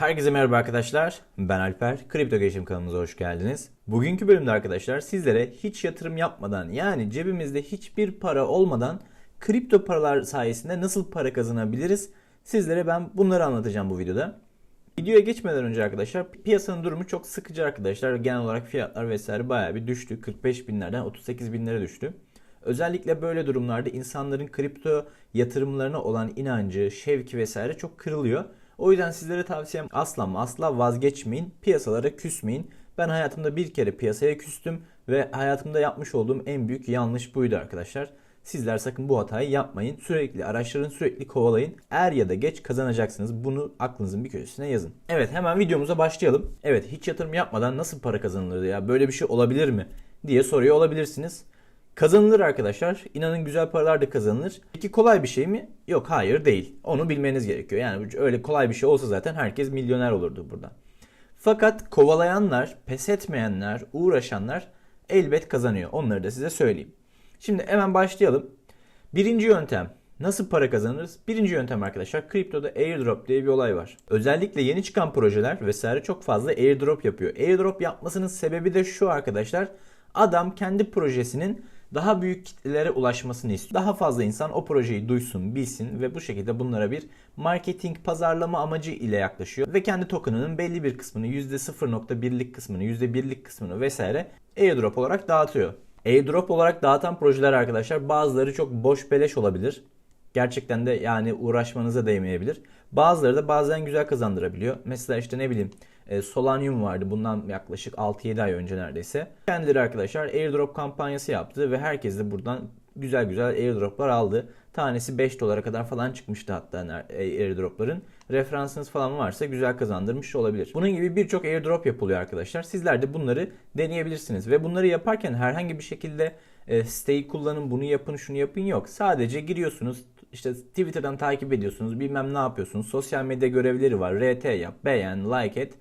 Herkese merhaba arkadaşlar. Ben Alper. Kripto Gelişim kanalımıza hoş geldiniz. Bugünkü bölümde arkadaşlar sizlere hiç yatırım yapmadan yani cebimizde hiçbir para olmadan kripto paralar sayesinde nasıl para kazanabiliriz? Sizlere ben bunları anlatacağım bu videoda. Videoya geçmeden önce arkadaşlar piyasanın durumu çok sıkıcı arkadaşlar. Genel olarak fiyatlar vesaire bayağı bir düştü. 45 binlerden 38 binlere düştü. Özellikle böyle durumlarda insanların kripto yatırımlarına olan inancı, şevki vesaire çok kırılıyor. O yüzden sizlere tavsiyem asla asla vazgeçmeyin. Piyasalara küsmeyin. Ben hayatımda bir kere piyasaya küstüm ve hayatımda yapmış olduğum en büyük yanlış buydu arkadaşlar. Sizler sakın bu hatayı yapmayın. Sürekli araştırın, sürekli kovalayın. Er ya da geç kazanacaksınız. Bunu aklınızın bir köşesine yazın. Evet hemen videomuza başlayalım. Evet hiç yatırım yapmadan nasıl para kazanılır ya? Böyle bir şey olabilir mi? diye soruyor olabilirsiniz. Kazanılır arkadaşlar. İnanın güzel paralar da kazanılır. Peki kolay bir şey mi? Yok hayır değil. Onu bilmeniz gerekiyor. Yani öyle kolay bir şey olsa zaten herkes milyoner olurdu burada. Fakat kovalayanlar, pes etmeyenler, uğraşanlar elbet kazanıyor. Onları da size söyleyeyim. Şimdi hemen başlayalım. Birinci yöntem. Nasıl para kazanırız? Birinci yöntem arkadaşlar kriptoda airdrop diye bir olay var. Özellikle yeni çıkan projeler vesaire çok fazla airdrop yapıyor. Airdrop yapmasının sebebi de şu arkadaşlar. Adam kendi projesinin daha büyük kitlelere ulaşmasını istiyor. Daha fazla insan o projeyi duysun, bilsin ve bu şekilde bunlara bir marketing, pazarlama amacı ile yaklaşıyor. Ve kendi token'ının belli bir kısmını, %0.1'lik kısmını, %1'lik kısmını vesaire airdrop olarak dağıtıyor. Airdrop olarak dağıtan projeler arkadaşlar bazıları çok boş beleş olabilir. Gerçekten de yani uğraşmanıza değmeyebilir. Bazıları da bazen güzel kazandırabiliyor. Mesela işte ne bileyim e, Solanium vardı bundan yaklaşık 6-7 ay önce neredeyse. Kendileri arkadaşlar airdrop kampanyası yaptı ve herkes de buradan güzel güzel airdroplar aldı. Tanesi 5 dolara kadar falan çıkmıştı hatta e, airdropların. Referansınız falan varsa güzel kazandırmış olabilir. Bunun gibi birçok airdrop yapılıyor arkadaşlar. Sizler de bunları deneyebilirsiniz. Ve bunları yaparken herhangi bir şekilde e, siteyi kullanın, bunu yapın, şunu yapın yok. Sadece giriyorsunuz, işte Twitter'dan takip ediyorsunuz, bilmem ne yapıyorsunuz. Sosyal medya görevleri var. RT yap, beğen, like et.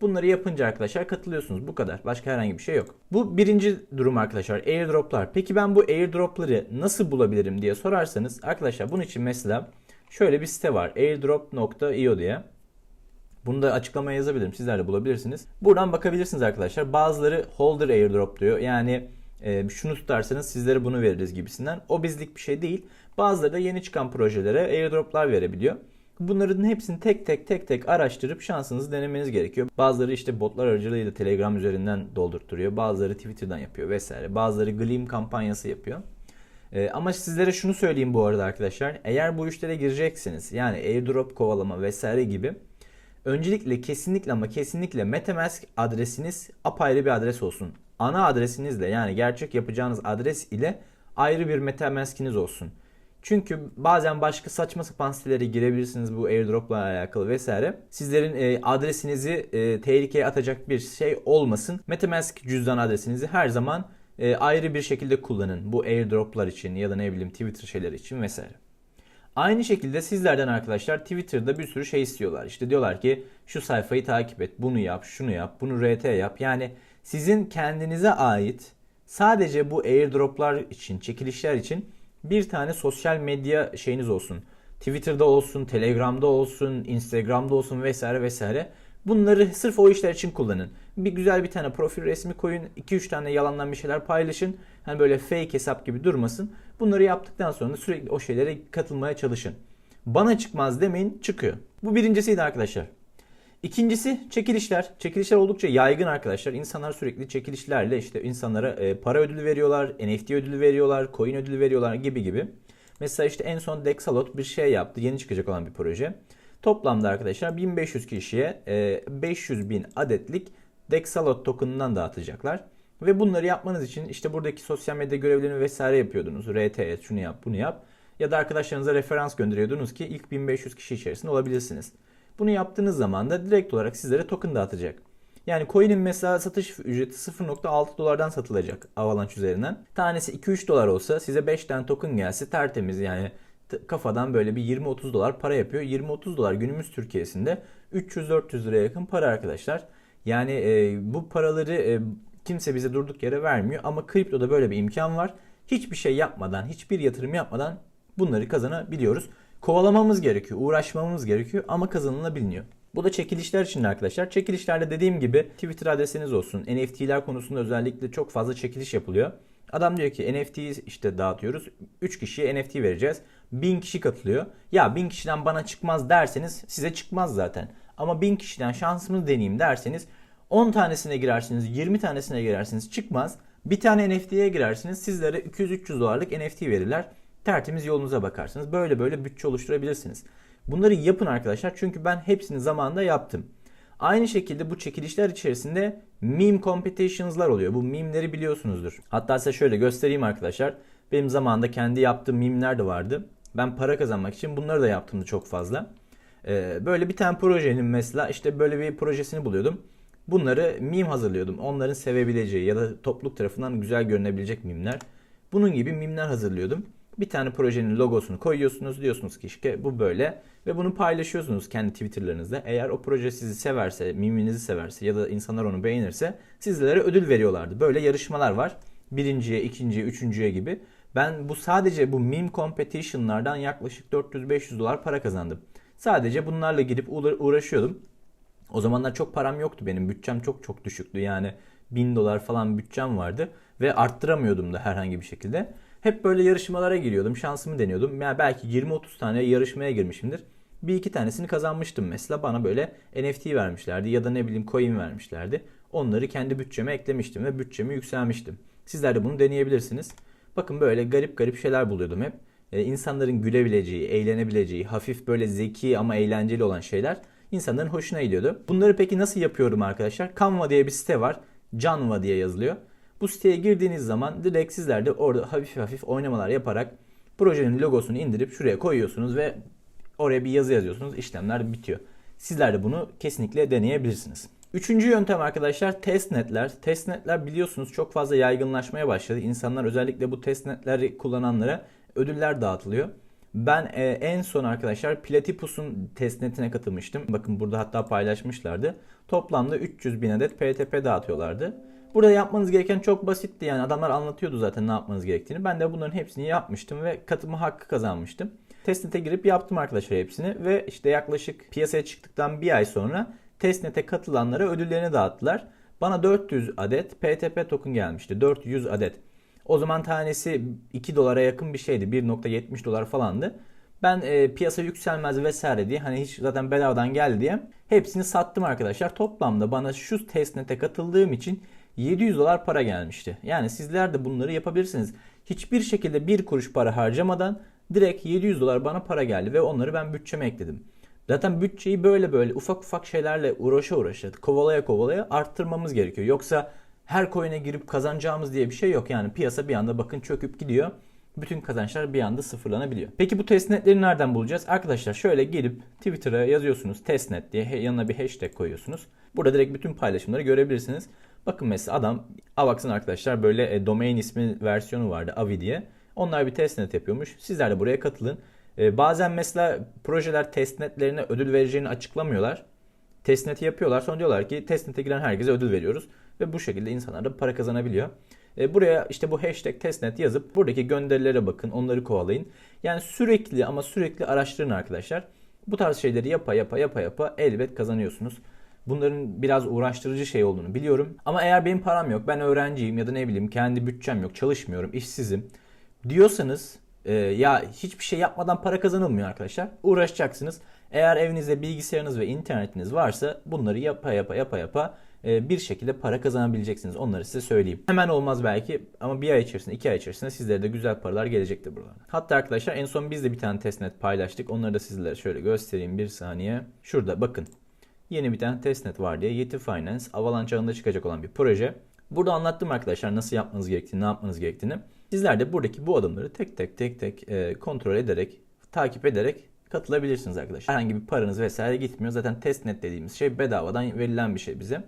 Bunları yapınca arkadaşlar katılıyorsunuz. Bu kadar. Başka herhangi bir şey yok. Bu birinci durum arkadaşlar. Airdroplar. Peki ben bu airdropları nasıl bulabilirim diye sorarsanız arkadaşlar bunun için mesela şöyle bir site var. airdrop.io diye. Bunu da açıklamaya yazabilirim. Sizler de bulabilirsiniz. Buradan bakabilirsiniz arkadaşlar. Bazıları holder airdrop diyor. Yani e, şunu tutarsanız sizlere bunu veririz gibisinden. O bizlik bir şey değil. Bazıları da yeni çıkan projelere airdroplar verebiliyor. Bunların hepsini tek tek tek tek araştırıp şansınızı denemeniz gerekiyor. Bazıları işte botlar aracılığıyla Telegram üzerinden doldurtturuyor. Bazıları Twitter'dan yapıyor vesaire. Bazıları Gleam kampanyası yapıyor. Ee, ama sizlere şunu söyleyeyim bu arada arkadaşlar. Eğer bu işlere gireceksiniz yani airdrop kovalama vesaire gibi öncelikle kesinlikle ama kesinlikle Metamask adresiniz apayrı bir adres olsun. Ana adresinizle yani gerçek yapacağınız adres ile ayrı bir Metamask'iniz olsun. Çünkü bazen başka saçma sapan sitelere girebilirsiniz bu airdropla alakalı vesaire. Sizlerin e, adresinizi e, tehlikeye atacak bir şey olmasın. Metamask cüzdan adresinizi her zaman e, ayrı bir şekilde kullanın. Bu airdroplar için ya da ne bileyim Twitter şeyleri için vesaire. Aynı şekilde sizlerden arkadaşlar Twitter'da bir sürü şey istiyorlar. İşte diyorlar ki şu sayfayı takip et, bunu yap, şunu yap, bunu RT yap. Yani sizin kendinize ait sadece bu airdroplar için, çekilişler için bir tane sosyal medya şeyiniz olsun. Twitter'da olsun, Telegram'da olsun, Instagram'da olsun vesaire vesaire. Bunları sırf o işler için kullanın. Bir güzel bir tane profil resmi koyun. 2-3 tane yalandan bir şeyler paylaşın. Hani böyle fake hesap gibi durmasın. Bunları yaptıktan sonra sürekli o şeylere katılmaya çalışın. Bana çıkmaz demeyin çıkıyor. Bu birincisiydi arkadaşlar. İkincisi çekilişler. Çekilişler oldukça yaygın arkadaşlar. İnsanlar sürekli çekilişlerle işte insanlara e, para ödülü veriyorlar, NFT ödülü veriyorlar, coin ödülü veriyorlar gibi gibi. Mesela işte en son Dexalot bir şey yaptı. Yeni çıkacak olan bir proje. Toplamda arkadaşlar 1500 kişiye e, 500 bin adetlik Dexalot token'ından dağıtacaklar. Ve bunları yapmanız için işte buradaki sosyal medya görevlerini vesaire yapıyordunuz. RT şunu yap, bunu yap. Ya da arkadaşlarınıza referans gönderiyordunuz ki ilk 1500 kişi içerisinde olabilirsiniz. Bunu yaptığınız zaman da direkt olarak sizlere token dağıtacak. Yani coin'in mesela satış ücreti 0.6 dolardan satılacak Avalanche üzerinden. Tanesi 2-3 dolar olsa size 5 tane token gelse tertemiz yani kafadan böyle bir 20-30 dolar para yapıyor. 20-30 dolar günümüz Türkiye'sinde 300-400 liraya yakın para arkadaşlar. Yani e, bu paraları e, kimse bize durduk yere vermiyor ama kriptoda böyle bir imkan var. Hiçbir şey yapmadan, hiçbir yatırım yapmadan bunları kazanabiliyoruz. Kovalamamız gerekiyor, uğraşmamız gerekiyor ama kazanılabiliyor. Bu da çekilişler için arkadaşlar. Çekilişlerde dediğim gibi Twitter adresiniz olsun. NFT'ler konusunda özellikle çok fazla çekiliş yapılıyor. Adam diyor ki NFT'yi işte dağıtıyoruz. 3 kişiye NFT vereceğiz. 1000 kişi katılıyor. Ya 1000 kişiden bana çıkmaz derseniz size çıkmaz zaten. Ama 1000 kişiden şansımı deneyeyim derseniz 10 tanesine girersiniz, 20 tanesine girersiniz çıkmaz. Bir tane NFT'ye girersiniz sizlere 200-300 dolarlık NFT verirler. Tertemiz yolunuza bakarsınız. Böyle böyle bütçe oluşturabilirsiniz. Bunları yapın arkadaşlar çünkü ben hepsini zamanında yaptım. Aynı şekilde bu çekilişler içerisinde meme competitions'lar oluyor. Bu meme'leri biliyorsunuzdur. Hatta size şöyle göstereyim arkadaşlar. Benim zamanında kendi yaptığım meme'ler de vardı. Ben para kazanmak için bunları da yaptım çok fazla. Ee, böyle bir tane projenin mesela işte böyle bir projesini buluyordum. Bunları meme hazırlıyordum. Onların sevebileceği ya da topluluk tarafından güzel görünebilecek mimler. Bunun gibi mimler hazırlıyordum. Bir tane projenin logosunu koyuyorsunuz. Diyorsunuz ki işte bu böyle. Ve bunu paylaşıyorsunuz kendi Twitter'larınızda. Eğer o proje sizi severse, miminizi severse ya da insanlar onu beğenirse sizlere ödül veriyorlardı. Böyle yarışmalar var. Birinciye, ikinciye, üçüncüye gibi. Ben bu sadece bu meme competition'lardan yaklaşık 400-500 dolar para kazandım. Sadece bunlarla girip uğraşıyordum. O zamanlar çok param yoktu benim. Bütçem çok çok düşüktü. Yani 1000 dolar falan bütçem vardı. Ve arttıramıyordum da herhangi bir şekilde. Hep böyle yarışmalara giriyordum. Şansımı deniyordum. Yani belki 20-30 tane yarışmaya girmişimdir. Bir iki tanesini kazanmıştım mesela. Bana böyle NFT vermişlerdi ya da ne bileyim coin vermişlerdi. Onları kendi bütçeme eklemiştim ve bütçemi yükselmiştim. Sizler de bunu deneyebilirsiniz. Bakın böyle garip garip şeyler buluyordum hep. Ee, insanların gülebileceği, eğlenebileceği, hafif böyle zeki ama eğlenceli olan şeyler insanların hoşuna gidiyordu. Bunları peki nasıl yapıyorum arkadaşlar? Canva diye bir site var. Canva diye yazılıyor. Bu siteye girdiğiniz zaman direkt sizler de orada hafif hafif oynamalar yaparak projenin logosunu indirip şuraya koyuyorsunuz ve oraya bir yazı yazıyorsunuz. İşlemler bitiyor. Sizler de bunu kesinlikle deneyebilirsiniz. Üçüncü yöntem arkadaşlar testnetler. Testnetler biliyorsunuz çok fazla yaygınlaşmaya başladı. İnsanlar özellikle bu testnetleri kullananlara ödüller dağıtılıyor. Ben e, en son arkadaşlar Platypus'un testnetine katılmıştım. Bakın burada hatta paylaşmışlardı. Toplamda 300 bin adet PTP dağıtıyorlardı. Burada yapmanız gereken çok basitti yani adamlar anlatıyordu zaten ne yapmanız gerektiğini. Ben de bunların hepsini yapmıştım ve katılma hakkı kazanmıştım. Testnet'e girip yaptım arkadaşlar hepsini ve işte yaklaşık piyasaya çıktıktan bir ay sonra testnet'e katılanlara ödüllerini dağıttılar. Bana 400 adet PTP token gelmişti. 400 adet. O zaman tanesi 2 dolara yakın bir şeydi. 1.70 dolar falandı. Ben e, piyasa yükselmez vesaire diye hani hiç zaten bedavadan geldi diye hepsini sattım arkadaşlar. Toplamda bana şu testnet'e katıldığım için 700 dolar para gelmişti. Yani sizler de bunları yapabilirsiniz. Hiçbir şekilde bir kuruş para harcamadan direkt 700 dolar bana para geldi ve onları ben bütçeme ekledim. Zaten bütçeyi böyle böyle ufak ufak şeylerle uğraşa uğraşa kovalaya kovalaya arttırmamız gerekiyor. Yoksa her coin'e girip kazanacağımız diye bir şey yok. Yani piyasa bir anda bakın çöküp gidiyor. Bütün kazançlar bir anda sıfırlanabiliyor. Peki bu testnetleri nereden bulacağız? Arkadaşlar şöyle gelip Twitter'a yazıyorsunuz testnet diye yanına bir hashtag koyuyorsunuz. Burada direkt bütün paylaşımları görebilirsiniz. Bakın mesela adam Avax'ın arkadaşlar böyle e, domain ismi versiyonu vardı Avi diye. Onlar bir testnet yapıyormuş. Sizler de buraya katılın. E, bazen mesela projeler testnetlerine ödül vereceğini açıklamıyorlar. Testneti yapıyorlar. Sonra diyorlar ki testnete giren herkese ödül veriyoruz. Ve bu şekilde insanlar da para kazanabiliyor. E, buraya işte bu hashtag testnet yazıp buradaki gönderilere bakın. Onları kovalayın. Yani sürekli ama sürekli araştırın arkadaşlar. Bu tarz şeyleri yapa yapa yapa yapa elbet kazanıyorsunuz. Bunların biraz uğraştırıcı şey olduğunu biliyorum. Ama eğer benim param yok, ben öğrenciyim ya da ne bileyim kendi bütçem yok, çalışmıyorum, işsizim diyorsanız e, ya hiçbir şey yapmadan para kazanılmıyor arkadaşlar. Uğraşacaksınız. Eğer evinizde bilgisayarınız ve internetiniz varsa bunları yapa yapa yapa yapa e, bir şekilde para kazanabileceksiniz. Onları size söyleyeyim. Hemen olmaz belki ama bir ay içerisinde, iki ay içerisinde sizlere de güzel paralar gelecektir buradan. Hatta arkadaşlar en son biz de bir tane testnet paylaştık. Onları da sizlere şöyle göstereyim bir saniye. Şurada bakın. Yeni bir tane testnet var diye Yeti Finance Avalanche ağında çıkacak olan bir proje. Burada anlattım arkadaşlar nasıl yapmanız gerektiğini, ne yapmanız gerektiğini. Sizler de buradaki bu adımları tek tek tek tek e, kontrol ederek, takip ederek katılabilirsiniz arkadaşlar. Herhangi bir paranız vesaire gitmiyor. Zaten testnet dediğimiz şey bedavadan verilen bir şey bize.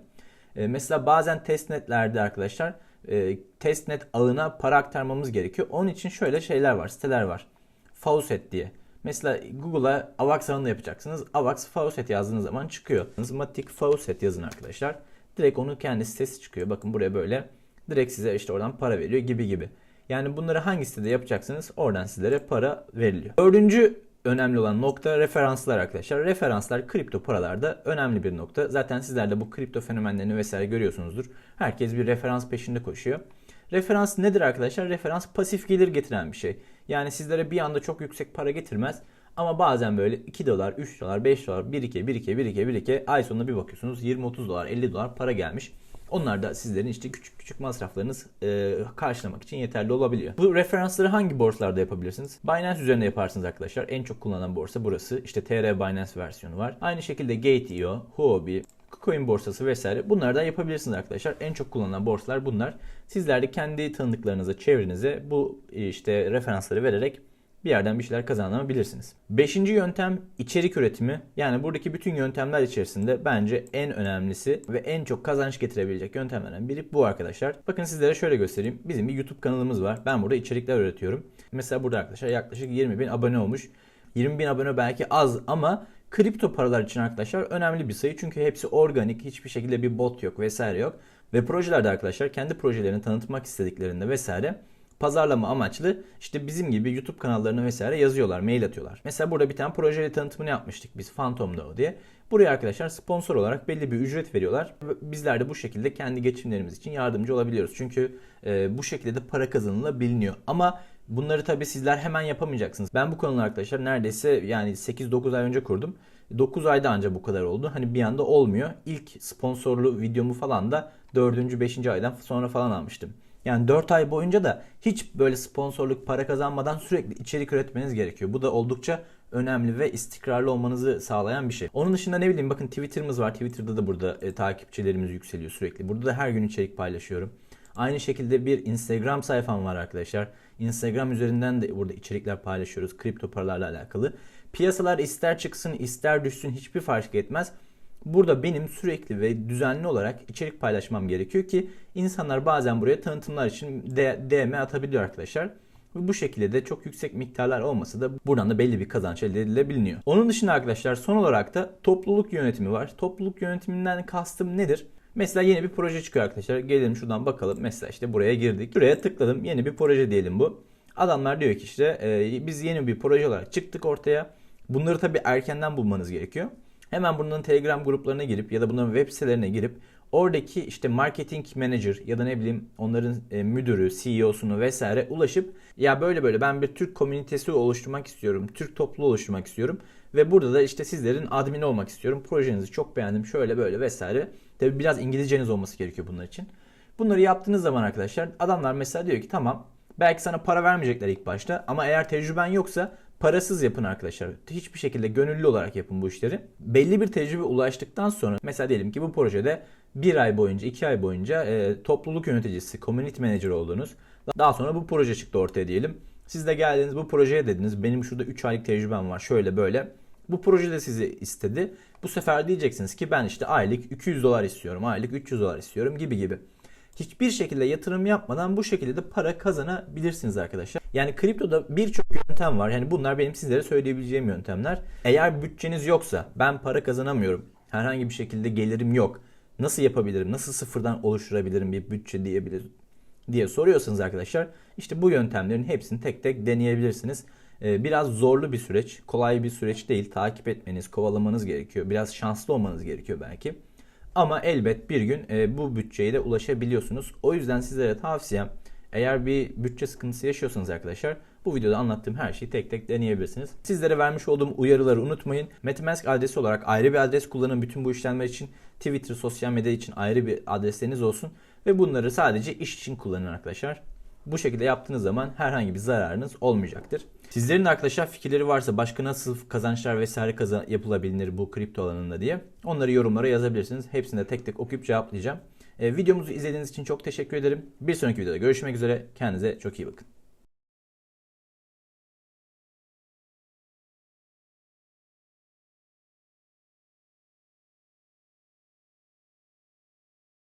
E, mesela bazen testnetlerde arkadaşlar e, testnet ağına para aktarmamız gerekiyor. Onun için şöyle şeyler var, siteler var. Faucet diye. Mesela Google'a AVAX ağını yapacaksınız. AVAX Faucet yazdığınız zaman çıkıyor. Matic Faucet yazın arkadaşlar. Direkt onun kendi sitesi çıkıyor. Bakın buraya böyle direkt size işte oradan para veriyor gibi gibi. Yani bunları hangi sitede yapacaksınız oradan sizlere para veriliyor. Dördüncü önemli olan nokta referanslar arkadaşlar. Referanslar kripto paralarda önemli bir nokta. Zaten sizler de bu kripto fenomenlerini vesaire görüyorsunuzdur. Herkes bir referans peşinde koşuyor. Referans nedir arkadaşlar? Referans pasif gelir getiren bir şey. Yani sizlere bir anda çok yüksek para getirmez. Ama bazen böyle 2 dolar, 3 dolar, 5 dolar, 1-2, 1-2, 1-2, 1-2 ay sonunda bir bakıyorsunuz 20-30 dolar, 50 dolar para gelmiş. Onlar da sizlerin işte küçük küçük masraflarınız e, karşılamak için yeterli olabiliyor. Bu referansları hangi borsalarda yapabilirsiniz? Binance üzerinde yaparsınız arkadaşlar. En çok kullanılan borsa burası. İşte TR Binance versiyonu var. Aynı şekilde Gate.io, Huobi, Coin borsası vesaire bunlardan yapabilirsiniz arkadaşlar. En çok kullanılan borsalar bunlar. Sizler de kendi tanıdıklarınıza, çevrenize bu işte referansları vererek bir yerden bir şeyler kazanabilirsiniz. Beşinci yöntem içerik üretimi. Yani buradaki bütün yöntemler içerisinde bence en önemlisi ve en çok kazanç getirebilecek yöntemlerden biri bu arkadaşlar. Bakın sizlere şöyle göstereyim. Bizim bir YouTube kanalımız var. Ben burada içerikler üretiyorum. Mesela burada arkadaşlar yaklaşık 20 bin abone olmuş. 20 bin abone belki az ama kripto paralar için arkadaşlar önemli bir sayı. Çünkü hepsi organik. Hiçbir şekilde bir bot yok vesaire yok. Ve projelerde arkadaşlar kendi projelerini tanıtmak istediklerinde vesaire pazarlama amaçlı işte bizim gibi YouTube kanallarına vesaire yazıyorlar, mail atıyorlar. Mesela burada bir tane proje tanıtımını yapmıştık biz Phantom DAO diye. Buraya arkadaşlar sponsor olarak belli bir ücret veriyorlar. Bizler de bu şekilde kendi geçimlerimiz için yardımcı olabiliyoruz. Çünkü e, bu şekilde de para kazanılabiliyor. Ama bunları tabii sizler hemen yapamayacaksınız. Ben bu konuları arkadaşlar neredeyse yani 8-9 ay önce kurdum. 9 ayda ancak bu kadar oldu. Hani bir anda olmuyor. İlk sponsorlu videomu falan da 4. 5. aydan sonra falan almıştım. Yani 4 ay boyunca da hiç böyle sponsorluk para kazanmadan sürekli içerik üretmeniz gerekiyor. Bu da oldukça önemli ve istikrarlı olmanızı sağlayan bir şey. Onun dışında ne bileyim bakın Twitter'ımız var. Twitter'da da burada e, takipçilerimiz yükseliyor sürekli. Burada da her gün içerik paylaşıyorum. Aynı şekilde bir Instagram sayfam var arkadaşlar. Instagram üzerinden de burada içerikler paylaşıyoruz kripto paralarla alakalı. Piyasalar ister çıksın ister düşsün hiçbir fark etmez. Burada benim sürekli ve düzenli olarak içerik paylaşmam gerekiyor ki insanlar bazen buraya tanıtımlar için DM atabiliyor arkadaşlar. Bu şekilde de çok yüksek miktarlar olmasa da buradan da belli bir kazanç elde edilebiliyor. Onun dışında arkadaşlar son olarak da topluluk yönetimi var. Topluluk yönetiminden kastım nedir? Mesela yeni bir proje çıkıyor arkadaşlar. Gelelim şuradan bakalım. Mesela işte buraya girdik. Buraya tıkladım. Yeni bir proje diyelim bu. Adamlar diyor ki işte e, biz yeni bir proje olarak çıktık ortaya. Bunları tabii erkenden bulmanız gerekiyor. Hemen bunların Telegram gruplarına girip ya da bunların web sitelerine girip oradaki işte marketing manager ya da ne bileyim onların e, müdürü, CEO'sunu vesaire ulaşıp ya böyle böyle ben bir Türk komünitesi oluşturmak istiyorum. Türk topluluğu oluşturmak istiyorum. Ve burada da işte sizlerin admin olmak istiyorum. Projenizi çok beğendim şöyle böyle vesaire. Tabi biraz İngilizceniz olması gerekiyor bunlar için. Bunları yaptığınız zaman arkadaşlar adamlar mesela diyor ki tamam belki sana para vermeyecekler ilk başta ama eğer tecrüben yoksa Parasız yapın arkadaşlar. Hiçbir şekilde gönüllü olarak yapın bu işleri. Belli bir tecrübe ulaştıktan sonra mesela diyelim ki bu projede bir ay boyunca, iki ay boyunca e, topluluk yöneticisi, community manager oldunuz. Daha sonra bu proje çıktı ortaya diyelim. Siz de geldiniz bu projeye dediniz. Benim şurada 3 aylık tecrübem var şöyle böyle. Bu proje de sizi istedi. Bu sefer diyeceksiniz ki ben işte aylık 200 dolar istiyorum, aylık 300 dolar istiyorum gibi gibi hiçbir şekilde yatırım yapmadan bu şekilde de para kazanabilirsiniz arkadaşlar. Yani kriptoda birçok yöntem var. Yani bunlar benim sizlere söyleyebileceğim yöntemler. Eğer bütçeniz yoksa ben para kazanamıyorum. Herhangi bir şekilde gelirim yok. Nasıl yapabilirim? Nasıl sıfırdan oluşturabilirim bir bütçe diyebilir diye soruyorsanız arkadaşlar işte bu yöntemlerin hepsini tek tek deneyebilirsiniz. Ee, biraz zorlu bir süreç, kolay bir süreç değil. Takip etmeniz, kovalamanız gerekiyor. Biraz şanslı olmanız gerekiyor belki. Ama elbet bir gün e, bu bütçeye de ulaşabiliyorsunuz. O yüzden sizlere tavsiyem eğer bir bütçe sıkıntısı yaşıyorsanız arkadaşlar bu videoda anlattığım her şeyi tek tek deneyebilirsiniz. Sizlere vermiş olduğum uyarıları unutmayın. Metamask adresi olarak ayrı bir adres kullanın bütün bu işlemler için. Twitter, sosyal medya için ayrı bir adresleriniz olsun. Ve bunları sadece iş için kullanın arkadaşlar. Bu şekilde yaptığınız zaman herhangi bir zararınız olmayacaktır. Sizlerin arkadaşlar fikirleri varsa başka nasıl kazançlar vesaire kazan yapılabilir bu kripto alanında diye onları yorumlara yazabilirsiniz. Hepsini de tek tek okuyup cevaplayacağım. E, videomuzu izlediğiniz için çok teşekkür ederim. Bir sonraki videoda görüşmek üzere. Kendinize çok iyi bakın.